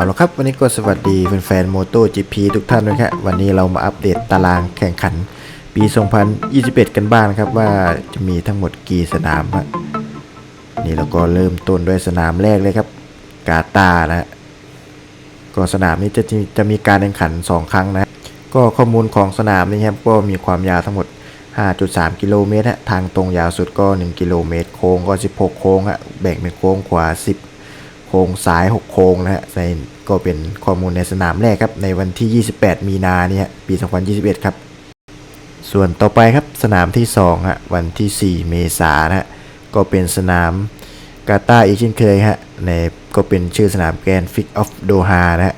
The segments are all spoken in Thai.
เอาละครับ วันนี้ก็สวัสดีแฟนๆโมโต GP ทุกท่านด้วยครับวันนี้เรามาอัปเดตตารางแข่งขัน ปี 2021 กันบ้างนะครับว่าจะมีทั้งหมดกี่สนามฮะนี่เราก็เริ่มต้นด้วยสนามแรกเลยครับ กาตาร์นะฮะก็สนามนี้จะจะมีการแข่งขัน 2 ครั้งนะก็ข้อมูลของสนามนี้ครับก็มีความยาวทั้งหมด 5.3 กิโลเมตรฮะทางตรงยาวสุดก็ 1 กิโลเมตร โค้งก็ 16 โค้งฮะแบ่งเป็นโค้งขวา 10 โค้งซ้าย 6 โค้งนะฮะในก็เป็นข้อมูลในสนามแรกครับ ในวันที่ 28 มีนาเนี่ยปี 2021 ครับ ส่วนต่อไปครับสนามที่2ฮะวันที่ 4 เมษายนะฮะก็เป็นสนามกาตาอีกเช่นเคยฮะในก็เป็นชื่อสนามแกรนฟิกออฟโดฮานะฮะ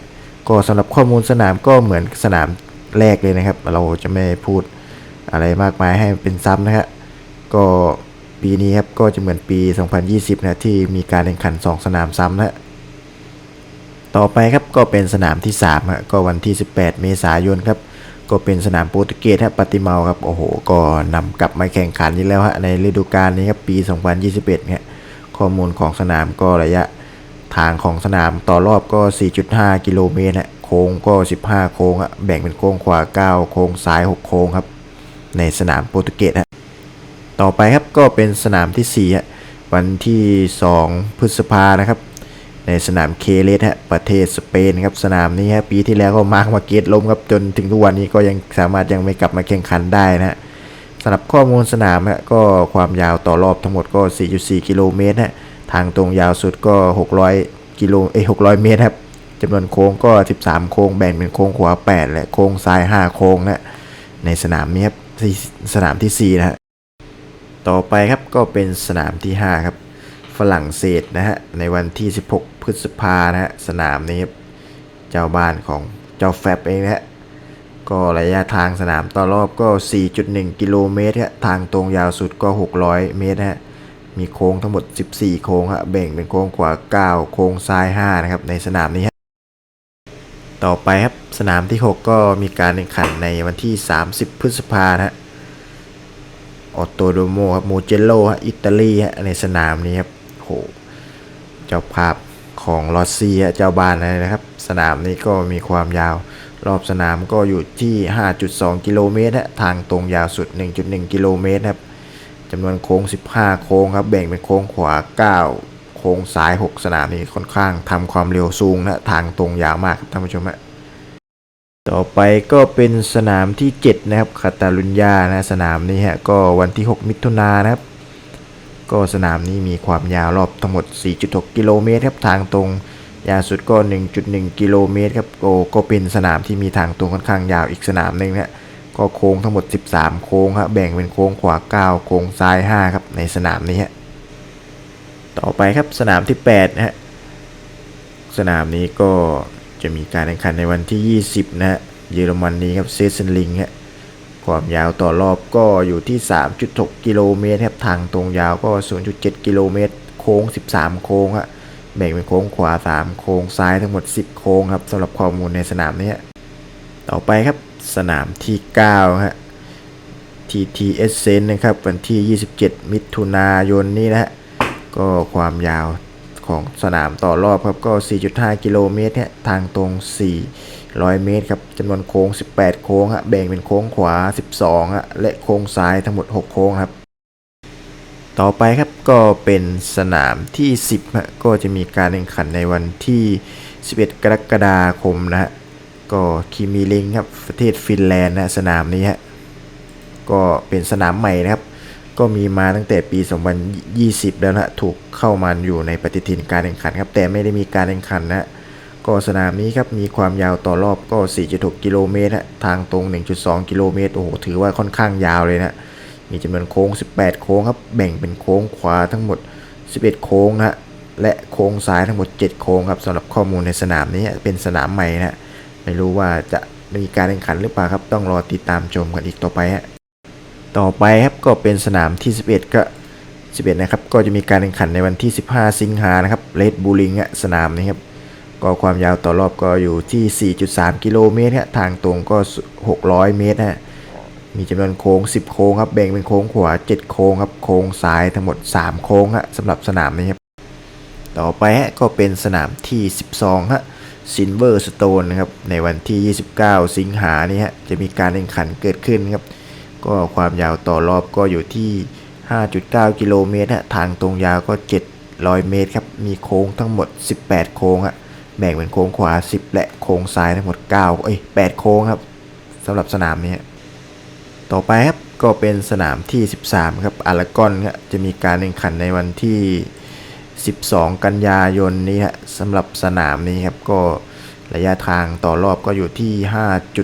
ก็สำหรับข้อมูลสนามก็เหมือนสนามแรกเลยนะครับ เราจะไม่พูดอะไรมากมายให้เป็นซ้ำนะฮะก็ ปีนี้ครับก็จะเหมือนปี 2020 นะที่มีการแข่งขัน 2 สนามซ้ำนะต่อไปครับก็เป็นสนามที่3ฮะก็วันที่ 18 เมษายนครับก็เป็นสนามโปรตุเกสฮะปาติเมาครับโอ้โหก็นำกลับมาแข่งขันอีกแล้วฮะในฤดูกาลนี้ครับปี 2021เนี่ยข้อมูลของสนามก็ระยะทางของสนามต่อรอบก็ 4.5 กิโลเมตรฮะโค้งก็ 15 โค้งฮะแบ่งเป็นโค้งขวา 9 โค้งซ้าย 6 โค้งครับในสนามโปรตุเกสฮะ ต่อไปครับก็เป็นสนามที่4วันที่ 2 พฤษภานะครับ ในสนามเคเลสฮะประเทศสเปนครับสนามนี้ฮะปีที่แล้วก็มาร์คมาเกตล้มครับจนถึงทุกวันนี้ก็ยังสามารถยังไม่กลับมาแข่งขันได้นะฮะสำหรับข้อมูลสนามฮะก็ความยาวต่อรอบทั้งหมดก็ 4.4 กิโลเมตรฮะทางตรงยาวสุดก็ 600 กิโลเอ้600 เมตรครับจำนวนโค้งก็ 13 โค้งแบ่งเป็นโค้งขวา 8 และโค้งซ้าย 5 โค้งนะในสนามนี้ครับสนามทีสี่4 นะฮะ ต่อไปครับก็เป็นสนามที่ 5 ครับ ฝรั่งเศสนะฮะในวันที่ 16 พฤษภานะฮะสนามนี้ครับเจ้าบ้านของเจ้าแฟบเองนะฮะก็ระยะทางสนามต่อรอบก็ 4.1 กิโลเมตรฮะทางตรงยาวสุดก็ 600 เมตรฮะมีโค้งทั้งหมด 14 โค้งฮะแบ่งเป็นโค้งขวา 9 โค้งซ้าย 5 นะครับในสนามนี้ฮะต่อไปครับสนามที่ 6 ก็มีการแข่งขันในวันที่ 30 พฤษภาฮะ ออโตโดโมครับโมเจโลฮะอิตาลีฮะในสนามนี้ครับโหเจ้าภาพของลอสเซียเจ้าบ้านนะครับ สนามนี้ก็มีความยาว รอบสนามก็อยู่ที่ 5.2 กิโลเมตรฮะทางตรงยาวสุด 1.1 กิโลเมตรครับจำนวนโค้ง 15 โค้งครับ แบ่งเป็นโค้งขวา 9 โค้งซ้าย 6 สนามนี้ค่อนข้างทำความเร็วสูงนะทางตรงยาวมากครับท่านผู้ชมฮะ ต่อไปก็เป็นสนามที่ 7 นะครับคาตาลุญญานะสนามนี้ฮะก็วันที่ 6 มิถุนายนนะครับ ก็สนามนี้มีความยาวรอบทั้งหมด 4.6 กิโลเมตรครับทางตรงยาวสุดก็ 1.1 กิโลเมตรครับก็ก็เป็นสนามที่มีทางตรงค่อนข้างยาวอีกสนามหนึ่งนะก็โค้งทั้งหมด 13 โค้งครับแบ่งเป็นโค้งขวา 9 โค้งซ้าย 5 ครับในสนามนี้ฮะต่อไปครับสนามที่8นะฮะสนามนี้ก็ จะมีการแข่งขันในวันที่ 20 นะฮะเยอรมนนีครับเซซนลิงฮะความยาวต่อรอบก็อยู่ที่ 3.6 กิโลเมตรครับทางตรงยาวก็ 0.7 กิโลเมตร โค้ง 13 โค้งฮะแบ่งเป็นโค้งขวา 3 โค้งซ้ายทั้งหมด 10 โค้งครับสำหรับข้อมูลในสนามนี้ต่อไปครับสนามที่9ฮะ TTS เซนนะครับวันที่ 27 มิถุนายนนี้นะฮะก็ความยาว ของสนามต่อรอบครับก็ 4.5 กิโลเมตรเนี่ยทางตรง 400 เมตรครับจำนวนโค้ง 18 โค้งฮะแบ่งเป็นโค้งขวา 12ฮะและโค้งซ้ายทั้งหมด 6 โค้งครับ ต่อไปครับก็เป็นสนามที่ 10ฮะก็จะมีการแข่งขันในวันที่ 11 กรกฎาคมนะฮะก็คิมิลิงครับประเทศฟินแลนด์นะสนามนี้ฮะก็เป็นสนามใหม่นะครับ ก็มีมาตั้งแต่ปี 2020 แล้วนะถูกเข้ามาอยู่ในปฏิทินการแข่งขันครับ แต่ไม่ได้มีการแข่งขันนะก็สนามนี้ครับมีความยาวต่อรอบก็ 4.6 กิโลเมตรฮะทางตรง 1.2 กิโลเมตรโอ้โหถือว่าค่อนข้างยาวเลยนะ มีจำนวนโค้ง 18 โค้งครับ แบ่งเป็นโค้งขวาทั้งหมด 11 โค้งนะและโค้งซ้ายทั้งหมด 7 โค้งครับสำหรับข้อมูลในสนามนี้เป็นสนามใหม่นะไม่รู้ว่าจะมีการแข่งขันหรือเปล่าครับ ต้องรอติดตามชมกันอีกต่อไปฮะ ต่อไปครับก็เป็นสนามที่ 11 ก็ 11 นะครับ ก็จะมีการแข่งขันในวันที่ 15 สิงหานะครับเลดบูลิงะสนามนี้ครับก็ความยาวต่อรอบก็อยู่ที่ 4.3 กิโลเมตรฮะทางตรงก็ 600 เมตรฮะมีจำนวนโค้ง 10 โค้งครับแบ่งเป็นโค้งขวา 7 โค้งครับโค้งซ้ายทั้งหมด 3 โค้งฮะสำหรับสนามนี้ครับต่อไปฮะก็เป็นสนามที่ 12ฮะ Silver Stone นะครับในวันที่ 29 สิงหานี้ฮะจะมีการแข่งขันเกิดขึ้นครับ ก็ความยาวต่อรอบก็อยู่ที่ 5.9 กิโลเมตรฮะทางตรงยาวก็ 700 เมตรครับ มีโค้งทั้งหมด 18 โค้งฮะแบ่งเป็นโค้งขวา 10 และโค้งซ้ายทั้งหมด 9 เอ้ย 8 โค้งครับสำหรับสนามนี้ต่อไปครับก็เป็นสนามที่ 13 ครับอารากอนครับจะมีการแข่งขันในวันที่ 12 กันยายนนี้ฮะสำหรับสนามนี้ครับก็ระยะทางต่อรอบก็อยู่ที่ 5.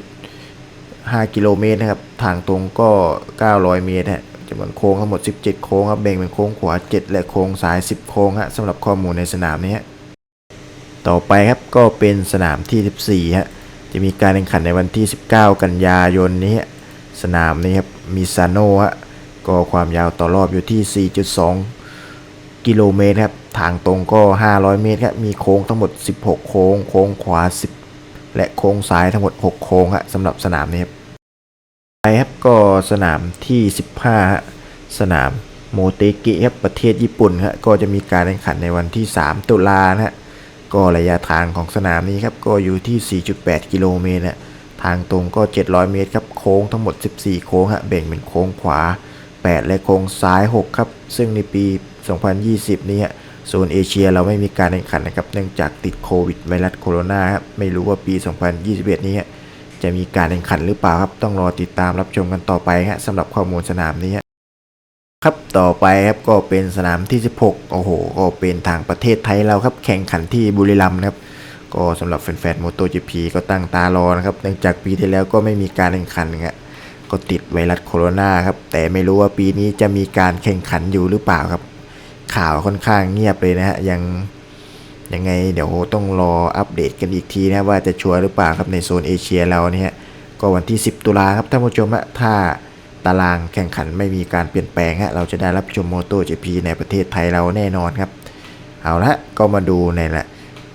5 กิโลเมตรนะครับ ทางตรงก็ 900 เมตรฮะจำนวนโค้งทั้งหมด 17 โค้งครับแบ่งเป็นโค้งขวา 7 และโค้งซ้าย 10 โค้งฮะสำหรับข้อมูลในสนามนี้ฮะต่อไปครับก็เป็นสนามที่ 14ฮะจะมีการแข่งขันในวันที่ 19 กันยายนนี้ฮะสนามนี้ครับมิซาโนฮะก็ความยาวต่อรอบอยู่ที่ 4.2 กิโลเมตรครับทางตรงก็ 500 เมตรครับมีโค้งทั้งหมด 16 โค้ง โค้งขวา 10 และโค้งซ้ายทั้งหมด 6 โค้งฮะสำหรับสนามนี้ครับ ครับก็สนามที่ 15 สนามโมเตกิครับประเทศญี่ปุ่นฮะก็จะมีการแข่งขันในวันที่ 3 ตุลานะฮะก็ระยะทางของสนามนี้ครับก็อยู่ที่ 4.8 กิโลเมตรฮะทางตรงก็ 700 เมตรครับโค้งทั้งหมด 14 โค้งฮะแบ่งเป็นโค้งขวา 8 และโค้งซ้าย 6 ครับ ซึ่งในปี 2020 นี้ฮะโซนเอเชียเราไม่มีการแข่งขันนะครับเนื่องจากติดโควิดไวรัสโคโรนาครับไม่รู้ว่าปี 2021 นี้ฮะ จะมีการแข่งขันหรือเปล่าครับ ต้องรอติดตามรับชมกันต่อไปฮะสำหรับข้อมูลสนามนี้ครับต่อไปครับก็เป็นสนามที่ 16 โอ้โห ก็เป็นทางประเทศไทยเราครับ แข่งขันที่บุรีรัมย์นะครับ ก็สำหรับแฟนๆ m o t o GP ก็ตั้งตารอนะครับ เนื่องจากปีที่แล้วก็ไม่มีการแข่งขันครับก็ติดไวรัสโคโรนาครับ แต่ไม่รู้ว่าปีนี้จะมีการแข่งขันอยู่หรือเปล่าครับ ข่าวค่อนข้างเงียบเลยนะฮะ ยัง ยังไงเดี๋ยวต้องรออัปเดตกันอีกทีนะว่าจะชัวร์หรือเปล่าครับในโซนเอเชียเราเนี่ยก็วันที่ 10 ตุลาครับท่านผู้ชมะถ้าตารางแข่งขันไม่มีการเปลี่ยนแปลงฮะเราจะได้รับชมโมโต GP ในประเทศไทยเราแน่นอนครับ เอาละก็มาดูในละ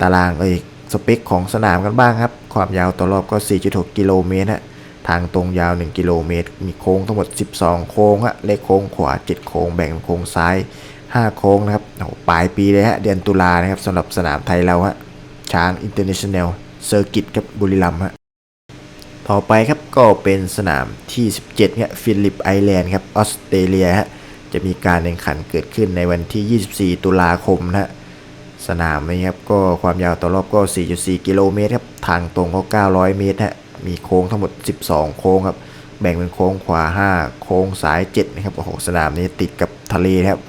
ตารางเอ้ยสเปคของสนามกันบ้างครับ ความยาวต่อรอบก็ 4.6 กิโลเมตรฮะทางตรงยาว 1 กิโลเมตร มีโค้งทั้งหมด 12 โค้งฮะเลขโค้งขวา 7 โค้งแบ่งโค้งซ้าย 5 โค้งนะครับโอ้ปลายปีเลยฮะ เดือนตุลานะครับสำหรับสนามไทยเราฮะ ช้างอินเตอร์เนชั่นแนลเซอร์กิตครับบุรีรัมย์ฮะ ต่อไปครับก็เป็นสนามที่ 17เนี่ยฟิลิปไอแลนด์ครับออสเตรเลียฮะ จะมีการแข่งขันเกิดขึ้นในวันที่ 24 ตุลาคมนะฮะสนามนี้ครับก็ความยาวต่อรอบก็ 4.4 กิโลเมตรครับ ทางตรงก็ 900 เมตรฮะ มีโค้งทั้งหมด 12 โค้งครับ แบ่งเป็นโค้งขวา 5 โค้งซ้าย 7 นะครับ โอ้โห สนามนี้ติดกับทะเลครับ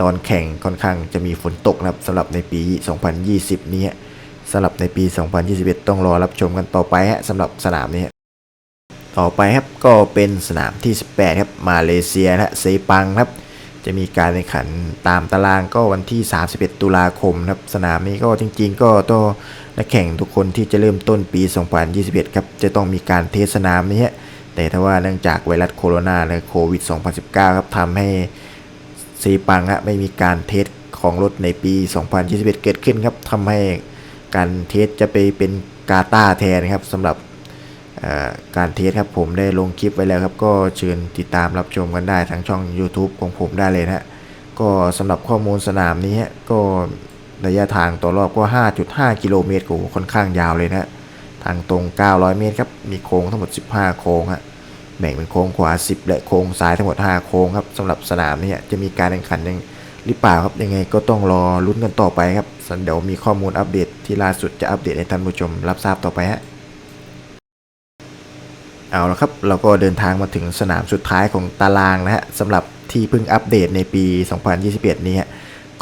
ตอนแข่งค่อนข้างจะมีฝนตกนะครับสำหรับในปี 2020 นี้สำหรับในปี 2021 ต้องรอรับชมกันต่อไปฮะสำหรับสนามนี้ต่อไปครับก็เป็นสนามที่ 18 ครับมาเลเซียนะฮะเซปังครับจะมีการแข่งขันตามตารางก็วันที่ 31 ตุลาคมครับสนามนี้ก็จริง ๆ ก็ต้องนักแข่งทุกคนที่จะเริ่มต้นปี 2021 ครับจะต้องมีการเทสสนามนี้แต่ถ้าว่าเนื่องจากไวรัสโคโรนาและโควิด 2019 ครับทำให้ ซีปังฮะไม่มีการเทสของรถในปี 2021 เกิดขึ้นครับทำให้การเทสจะไปเป็นกาตาแทนครับสำหรับการเทสครับผมได้ลงคลิปไว้แล้วครับ ก็เชิญติดตามรับชมกันได้ทางช่อง YouTube ของผมได้เลยนะฮะก็สำหรับข้อมูลสนามนี้ฮะก็ระยะทางต่อรอบก็ 5.5 กิโลเมตรโอ้ค่อนข้างยาวเลยนะฮะทางตรง 900 เมตรครับ มีโค้งทั้งหมด 15 โค้งฮะ แบ่งเป็นโค้งขวา 10 และโค้งซ้ายทั้งหมด 5 โค้งครับสำหรับสนามนี้จะมีการแข่งขันยังหรือเปล่าครับยังไงก็ต้องรอลุ้นกันต่อไปครับเดี๋ยวมีข้อมูลอัปเดตที่ล่าสุดจะอัปเดตให้ท่านผู้ชมรับทราบต่อไปฮะเอาละครับ เราก็เดินทางมาถึงสนามสุดท้ายของตารางนะฮะสำหรับที่เพิ่งอัปเดตในปี 2021 นี้ฮะ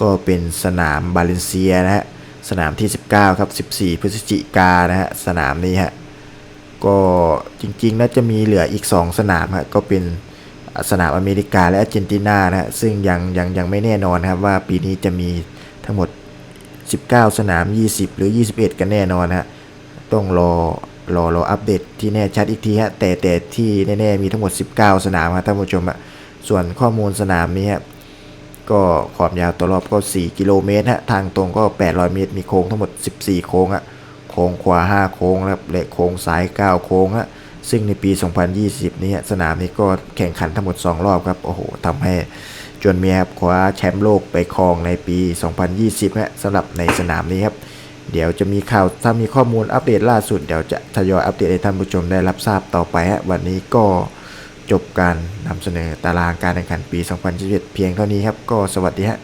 ก็เป็นสนามบาเลนเซียนะฮะสนามที่ 19 ครับ 14 พฤศจิกานะฮะสนามนี้ฮะ ก็จริงๆน่าจะมีเหลืออีก 2 สนามฮะก็เป็นสนามอเมริกาและอาร์เจนตินานะฮะซึ่งยังยังยังไม่แน่นอนครับว่าปีนี้จะมีทั้งหมด 19 สนาม 20 หรือ 21 กันแน่นอนนะฮะต้องรอรอรออัปเดตที่แน่ชัดอีกทีฮะแต่แต่ที่แน่ๆมีทั้งหมด 19 สนามครับท่านผู้ชมอะส่วนข้อมูลสนามนี้ฮะก็ความยาวต่อรอบก็ 4 กิโลเมตรฮะทางตรงก็ 800 เมตร มีโค้งทั้งหมด 14 โค้งอะ ค้งขวา 5 โค้งนะครับและโค้งซ้าย 9 โค้งฮะซึ่งในปี 2020 นี้สนามนี้ก็แข่งขันทั้งหมด 2 รอบครับโอ้โหทำให้จวนเมียครับคว้าแชมป์โลกไปครองในปี 2020ฮะสำหรับในสนามนี้ครับเดี๋ยวจะมีข่าวถ้ามีข้อมูลอัปเดตล่าสุดเดี๋ยวจะทยอยอัปเดตให้ท่านผู้ชมได้รับทราบต่อไปฮะวันนี้ก็จบการนำเสนอตารางการแข่งขันปี 2021 เพียงเท่านี้ครับ ก็สวัสดีฮะ